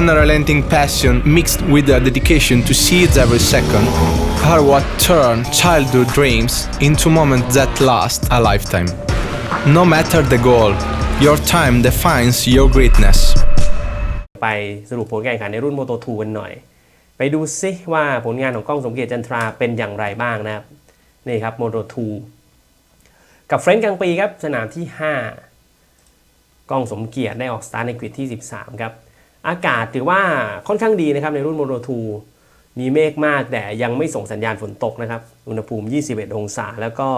unrelenting passion mixed with a dedication to seize every second are what turn childhood dreams into moments that last a lifetime. No matter the goal, your time defines your greatness. ไปสรุปผลการแข่งขันในรุ่น Moto 2กันหน่อย ไปดูซิว่าผลงานของกล้องสมเกียรติจันทราเป็นอย่างไรบ้างนะครับ นี่ครับ Moto 2กับเฟรนซ์กลางปีครับ สนามที่ 5 กล้องสมเกียรติได้ออกสตาร์ในกริดที่ 13 ครับ อากาศถือว่าค่อนข้างดีนะครับในรุ่น Moto 2มีเมฆมากแต่ยังไม่ส่งสัญญาณฝนตกนะครับ อุณหภูมิ 21 องศา แล้วก็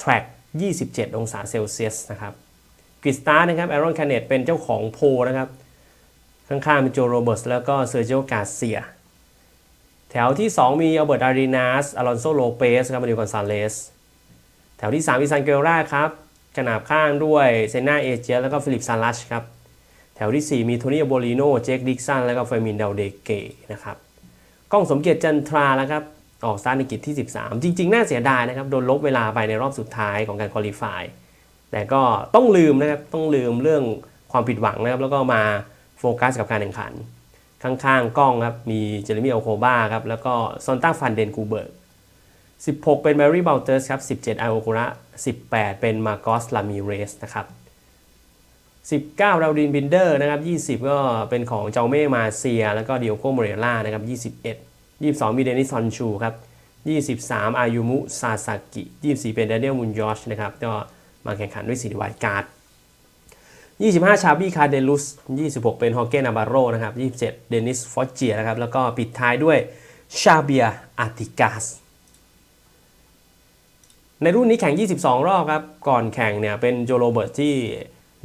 track 27 องศาเซลเซียสนะครับกริสตาร์นะครับแอรอนคาเนตเป็นเจ้าของโพลนะครับ ข้างๆเป็นโจโรเบิร์ตแล้วก็เซอร์เจโอกาเซีย แถวที่ 2 มีอัลเบิร์ตอารีนาสอลอนโซโลเปสครับมาดิโอกอนซาเลส แถวที่ 3 มีซันเกลราครับขนาบข้างด้วยเซนาเอเจแล้วก็ฟิลิปซาลัชครับ แถวที่ 4 มีโทนี่โบลิโนเจคดิกสันแล้วก็เฟรมินเดลเดเกนะครับกล้องสมเกียรติจันทราแล้วครับออกสตาร์ทในกิจที่ 13 จริง ๆ น่าเสียดายนะครับ โดนลบเวลาไปในรอบสุดท้ายของการคุริฟายแต่ก็ต้องลืมนะครับ ต้องลืมเรื่องความผิดหวังนะครับ แล้วก็มาโฟกัสกับการแข่งขัน ข้างๆ กล้องครับ มีเจเรมี่โอโคบ้าครับ แล้วก็ซอนต้าฟันเดนกูเบิร์ก 16 เป็นแมรี่เบลเตอร์สครับ 17 ไอโอคุระ 18 เป็นมาโกสลามิเรสนะครับ 19ดาดินบินเดอร์นะครับ20 ก็เป็นของเจาเม่มาเซีย แล้วก็ดิโอโกโมเรล่านะครับ21 22 มีเดนิสซอนชูครับ23 อายุมุซาซากิ 24 เป็นเดนิเอลมุนยอชนะครับ ก็มาแข่งขันด้วยสีไวท์การ์ด 25 ชาบี้คาเดลุส 26 เป็นฮอเกนาบาโรนะครับ 27 เดนิสฟอสเจียนะครับ แล้วก็ปิดท้ายด้วยชาเบียอาติกาส ในรุ่นนี้แข่ง 22 รอบครับ ก่อนแข่งเนี่ยเป็นโจโรเบิร์ตที่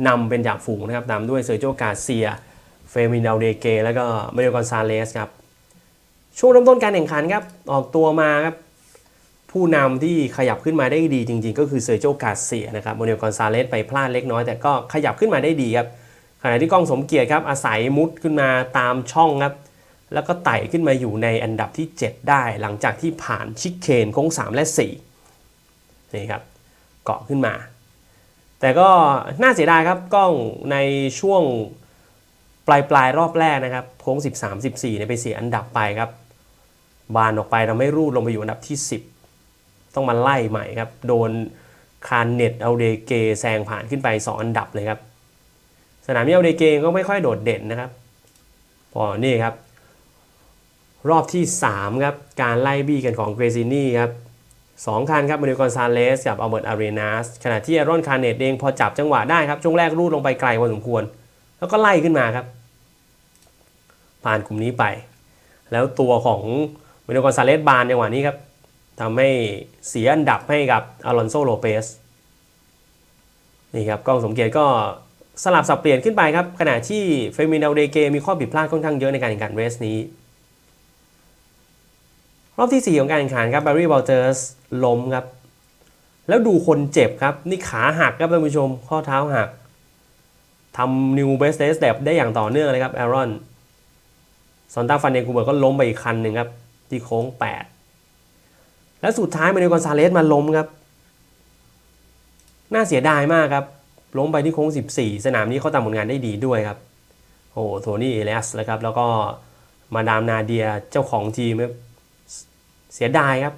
นำเป็นจ่าฝูงนะครับนำด้วยเซอร์โจกาเซีย เฟมินดาเดเก แล้วก็เมเดกอนซาเลสครับช่วงเริ่มต้นการแข่งขันครับออกตัวมาครับผู้นำที่ขยับขึ้นมาได้ดีจริง ๆ ก็คือเซอร์โจกาเซียนะครับโมเดลกอนซาเลสไปพลาดเล็กน้อยแต่ก็ขยับขึ้นมาได้ดีครับขณะที่กล้องสมเกียรติครับอาศัยมุดขึ้นมาตามช่องครับแล้วก็ไต่ขึ้นมาอยู่ในอันดับที่ 7 ได้หลังจากที่ผ่านชิคเคนโค้ง 3 และ4นี่ครับเกาะขึ้นมา แต่ก็น่าเสียดายครับกล้องในช่วงปลายปลายๆรอบแรกนะครับโค้ง 13 14เนี่ยไปเสียอันดับไปครับ บานออกไปทำให้รูดลงไปอยู่อันดับที่ 10 ต้องมาไล่ใหม่ครับ โดนคานเน็ตเอาเดเกแซงผ่านขึ้นไป 2 อันดับเลยครับ สนามนี้เอาเดเกก็ไม่ค่อยโดดเด่นนะครับพอนี่ครับ รอบที่ 3 ครับ การไล่บี้กันของเกรซินี่ครับ สองคันครับมาริกอนซาเลสกับอัลเบิร์ตอารีนาสขณะที่อารอนคาร์เนตเองพอจับจังหวะได้ครับช่วงแรกรูดลงไปไกลพอสมควร แล้วก็ไล่ขึ้นมาครับ ผ่านกลุ่มนี้ไป แล้วตัวของมาริกอนซาเลสบานจังหวะนี้ครับทำให้เสียอันดับให้กับอลอนโซโลเปสนี่ครับกล้องสมเกียรติก็สลับสับเปลี่ยนขึ้นไปครับขณะที่เฟมิน a ลเดเกมีข้อผิดพลาดค่อนข้างเยอะในการแข่งขันเรสนี้ รอบที่ 4 ของการแข่งขันครับ b บ r รี่บอลเตอร์สล้มครับ แล้วดูคนเจ็บครับ นี่ขาหักครับท่านผู้ชม ข้อเท้าหักทำนิวเบสเ s สเ e ได้อย่างต่อเนื่องเลยครับแอรอนซอนต้าฟันเดนคูเบิร์ก็ล้มไปอีกคันหนึ่งครับ ที่โค้ง 8 แล้วสุดท้ายมาเนกอนซาเลสมาล้มครับ น่าเสียดายมากครับ ล้มไปที่โค้ง 14 สนามนี้เขาทำผลงานได้ดีด้วยครับ โอ้โทนี่เอเลสแล้วครับ แล้วก็มาดามนาเดียเจ้าของทีมครับ เสียดายครับ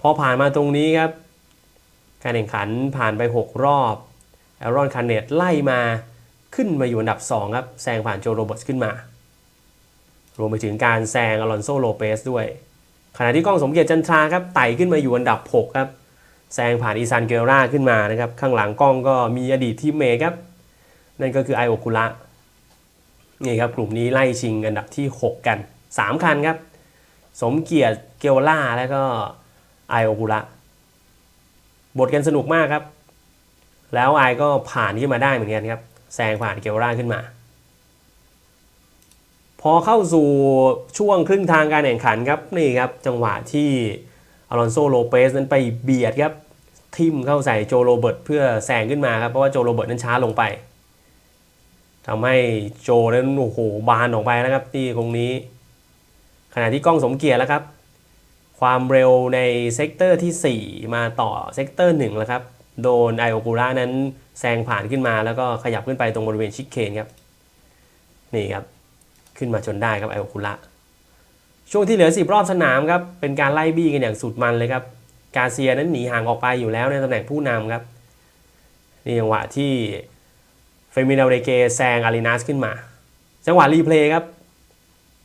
พอผ่านมาตรงนี้ครับ การแข่งขันผ่านไป 6 รอบแอรอนคาร์เนตไล่มาขึ้นมาอยู่อันดับ 2 ครับแซงผ่านโจโรเบิร์ตขึ้นมา รวมไปถึงการแซงอลอนโซโลเปสด้วย ขณะที่กล้องสมเกียรติจันทราครับไต่ขึ้นมาอยู่อันดับ 6 ครับ แซงผ่านอีซานเกลราขึ้นมานะครับ ข้างหลังกล้องก็มีอดีตทีมเมครับ นั่นก็คือไอโอคุระนี่ครับกลุ่มนี้ไล่ชิงอันดับที่ 6 กัน 3 คันครับ สมเกียรติเกลล่าแล้วก็ไอโอคุระบทกันสนุกมากครับ แล้วไอก็ผ่านขึ้นมาได้เหมือนกันครับแซงผ่านเกลล่าขึ้นมา พอเข้าสู่ช่วงครึ่งทางการแข่งขันครับนี่ครับจังหวะที่อลอนโซโลเปสนั้นไปเบียดครับทิมเข้าใส่โจโรเบิร์ตเพื่อแซงขึ้นมาครับเพราะว่าโจโรเบิร์ตนั้นช้าลงไปทำให้โจนั้นโอ้โหบานออกไปนะครับที่ตรงนี้ ขณะที่กล้องสมเกียรติแล้วครับ ความเร็วในเซกเตอร์ที่ 4 มาต่อเซกเตอร์1แล้วครับ โดนไอโอกูระนั้นแซงผ่านขึ้นมาแล้วก็ขยับขึ้นไปตรงบริเวณชิคเคนครับ นี่ครับ ขึ้นมาจนได้ครับไอโอคุระช่วงที่เหลือ 10 รอบสนามครับ เป็นการไล่บี้กันอย่างสุดมันเลยครับ กาเซียนั้นหนีห่างออกไปอยู่แล้วในตำแหน่งผู้นำครับ นี่จังหวะที่เฟมินาเรเกแซงอารีนาสขึ้นมา จังหวะรีเพลย์ครับ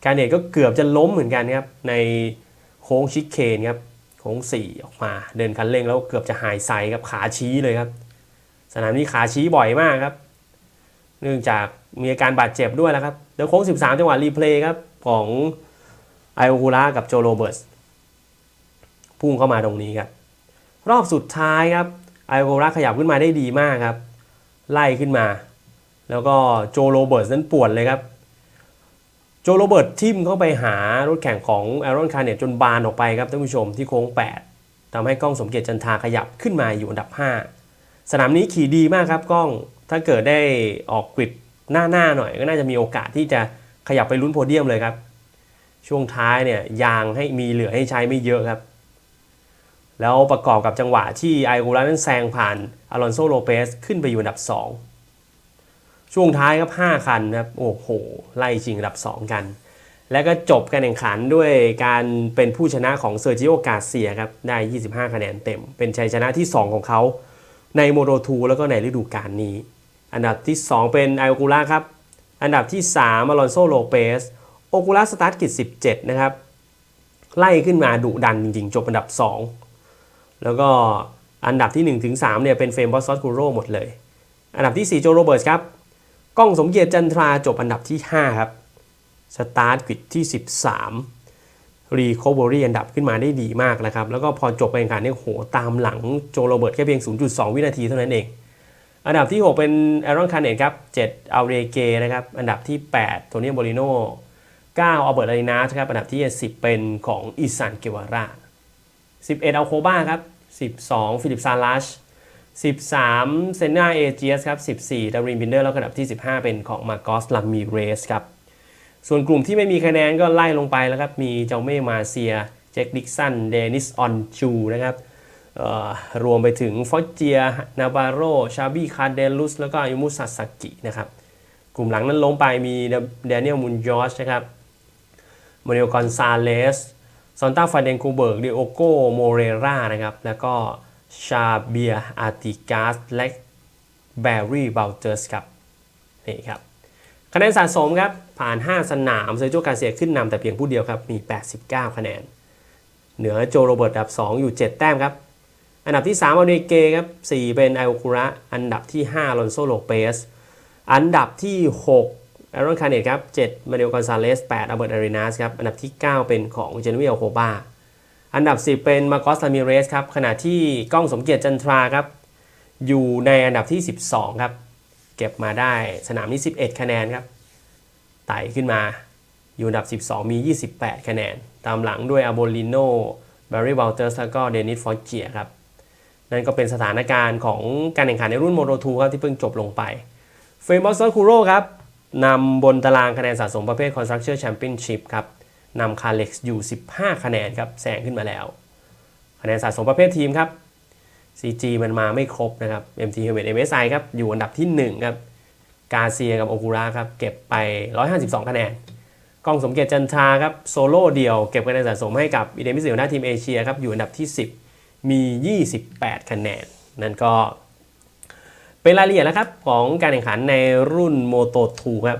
การเนตก็เกือบจะล้มเหมือนกันครับในโค้งชิคเคนครับโค้ง4ออกมา เดินคันเร่งแล้วเกือบจะหายไซครับขาชี้เลยครับ สนามนี้ขาชี้บ่อยมากครับ เนื่องจากมีอาการบาดเจ็บด้วยแล้วครับเดี๋ยวโค้ง 13 จังหวะรีเพลย์ครับ ของไอโอคูระกับโจโรเบิร์ตพุ่งเข้ามาตรงนี้ครับ รอบสุดท้ายครับไอโอคูระขยับขึ้นมาได้ดีมากครับ ไล่ขึ้นมา แล้วก็โจโรเบิร์ตนั้นปวนเลยครับ โจโรเบิร์ตทิมเข้าไปหารถแข่งของแอรอนคาร์เนตจนบานออกไปครับท่านผู้ชมที่โค้ง 8ทำให้กล้องสมเกียรติจันทาขยับขึ้นมาอยู่อันดับ 5 สนามนี้ขี่ดีมากครับกล้องถ้าเกิดได้ออกกริดหน้าหน้าหน่อย ก็น่าจะมีโอกาสที่จะขยับไปลุ้นโพเดียมเลยครับ ช่วงท้ายเนี่ยยางให้มีเหลือให้ใช้ไม่เยอะครับ แล้วประกอบกับจังหวะที่ไอโกลานั้นแซงผ่านอลอนโซโลเปสขึ้นไปอยู่อันดับ 2 ช่วงท้ายครับ 5 คันนะครับ โอ้โห ไล่ชิงอันดับ 2 กัน แล้วก็จบการแข่งขันด้วยการเป็นผู้ชนะของเซอร์จิโอกาเซียครับ ได้ 25 คะแนนเต็ม เป็นชัยชนะที่ 2 ของเขา ในโมโ o 2แล้วก็ในฤดูกาลนี้ อันดับที่ 2 เป็นไอโอกูล่าครับ อันดับที่ 3อลอนโซโลเปสโอกูล่าสตาร์ทกิจ17 นะครับ ไล่ขึ้นมาดุดันจริงๆ จบอันดับ 2 แล้วก็อันดับที่1ถึง3เนี่ยเป็นเฟรมบอสซอสกูโรหมดเลย อันดับที่ 4 โจโรเบิร์ตครับ กล้องสมเกียรติจันทราจบอันดับที่ 5 ครับสตาร์ทกิจที่ 13รีคอเวอรี่อันดับขึ้นมาได้ดีมากนะครับ แล้วก็พอจบการแข่งขันเนี่ยโหตามหลังโจโรเบิร์ตแค่เพียง 0.2 วินาทีเท่านั้นเอง อันดับที่ 6 เป็นแอรอนคาร์เนตครับ7อัลเรเกนะครับ อันดับที่ 8 โทเนียโบลิโน่9อัลเบิร์ตอารีนาสครับ อันดับที่ 10 เป็นของอิซานเกวาร่า11อัลโคบ้าครับ 12 ฟิลิปซาลัช 13 เซนาเอเจียสครับ14ดารินบินเดอร์แล้วก็อันดับที่ 15 เป็นของมาโกสลามิเรสครับ ส่วนกลุ่มที่ไม่มีคะแนนก็ไล่ลงไปแล้วครับ มีเจ้าเม่มาเซียแจ็คดิกสัน เดนิสออนจูนะครับรวมไปถึงฟอสเจีย นาบาโร ชาบี้คาเดลุส แล้วก็ยูมุส a สกินะครับ กลุ่มหลังนั้นล้มไปมีเดนิเอลมุนยอชนะครับมาริโอกอนซาเลสซอนต้าฟาเดนคูเบิร์กดิโอโกโมเรรานะครับ แล้วก็ ชาเบียอาติกาสและแบร์รี่บัลเตอร์สครับนี่ครับคะแนนสะสมครับ ผ่าน 5 สนามเซอร์โจการเสียขึ้นนำแต่เพียงผู้เดียวครับ มี 89 คะแนน เหนือโจโรเบิร์ตอันดับ 2 อยู่ 7 แต้มครับ อันดับที่ 3 อเนเกครับ 4 เป็นไอโอคุระ อันดับที่ 5 ลอนโซโลเปส อันดับที่ 6แอรอนคาร์เนตครับ 7 มาเดลกอนซาเลส 8อัลเบิร์ตอารีนาสครับ อันดับที่ 9 เป็นของเจนวิลโคบา อันดับ 10 เป็นมาโกสลามิเรสครับขณะที่ก้องสมเกียรติจันทราครับอยู่ในอันดับที่ 12 ครับ เก็บมาได้สนามนี้ 11 คะแนนครับไต่ขึ้นมาอยู่อันดับ 12 มี 28 คะแนน ตามหลังด้วยอาโบลิโนแบร์รี่วอลเตอร์สแล้วก็เดนิสฟอร์เจียครับ นั่นก็เป็นสถานการณ์ของการแข่งขันในรุ่นโมโ o 2ครับที่เพิ่งจบลงไปเฟรมบอสซอนคูโรครับนำบนตารางคะแนนสะสมประเภท Construction Championship ครับ นำคาเล็กซ์อยู่ 15 คะแนนครับแซงขึ้นมาแล้ว คะแนนสะสมประเภททีมครับ CG มันมาไม่ครบนะครับ MT Helmet MSI ครับอยู่อันดับที่ 1 ครับกาเซียกับโอกุระครับเก็บไป 152 คะแนนกองสมเกียรติจันทราครับโซโล่เดียวเก็บคะแนนสะสมให้กับอีเดมิสิลหน้าทีมเอเชียครับอยู่อันดับที่ 10 มี 28 คะแนน นั่นก็เป็นรายละเอียดแล้วครับของการแข่งขันในรุ่นโมโต2ครับ